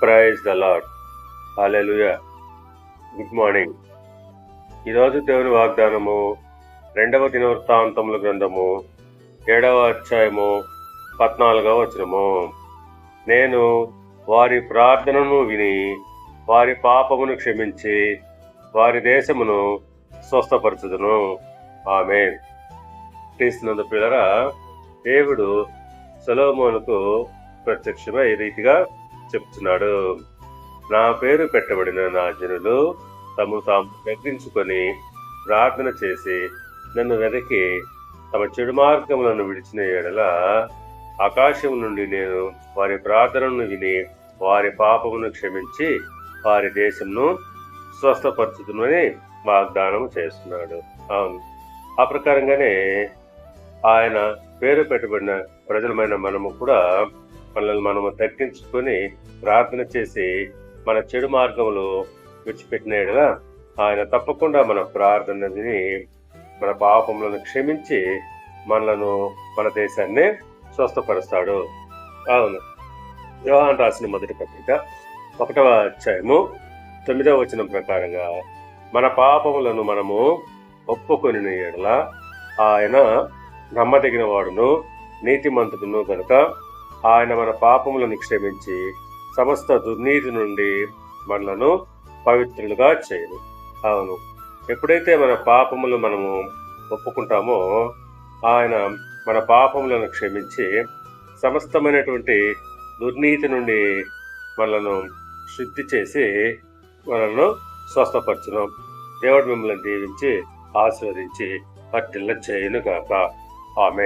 Praise the lord hallelujah good morning ఈరోజు దేవుని వాగ్దానము రెండవ దినవృత్తాంతముల గ్రంథము ఏడవ అధ్యాయము పద్నాలుగవ వచనము. నేను వారి ప్రార్థనను విని వారి పాపమును క్షమించి వారి దేశమును స్వస్థపరచుదును. ఆమె తీసినందు పిల్లరా దేవుడు సొలోమోనుకు ప్రత్యక్షమై రీతిగా చెప్తున్నాడు. నా పేరు పెట్టబడిన నా జనులు తమ తాము తగ్గించుకొని ప్రార్థన చేసి నన్ను వెనక్కి తమ చెడు మార్గములను విడిచిన ఎడల ఆకాశం నుండి నేను వారి ప్రార్థనను విని వారి పాపమును క్షమించి వారి దేశంను స్వస్థపరచుతునని వాగ్దానం చేస్తున్నాడు. అవును. ఆ ప్రకారంగానే ఆయన పేరు పెట్టబడిన ప్రజలమైన మనము కూడా మనల్ని మనము తగ్గించుకొని ప్రార్థన చేసి మన చెడు మార్గంలో విడిచిపెట్టినాడుగా ఆయన తప్పకుండా మన ప్రార్థన విని మన పాపములను క్షమించి మనలను మన దేశాన్ని స్వస్థపరుస్తాడు. అవును. వ్యవహారం రాసిన మొదటి పత్రిక ఒకటవ అధ్యాయము తొమ్మిదవ వచనం ప్రకారంగా మన పాపములను మనము ఒప్పుకొని ఎడల ఆయన నమ్మదగిన వాడును నీతిమంతుడును కనుక ఆయన మన పాపములను క్షమించి సమస్త దుర్నీతి నుండి మనలను పవిత్రులుగా చేయను. అవును. ఎప్పుడైతే మన పాపములు మనము ఒప్పుకుంటామో ఆయన మన పాపములను క్షమించి సమస్తమైనటువంటి దుర్నీతి నుండి మనలను శుద్ధి చేసి మనల్ని స్వస్థపరచును. దేవుడు మిమ్మల్ని దీవించి ఆశీర్వదించి పట్టిల్ల చేయను కాక ఆమె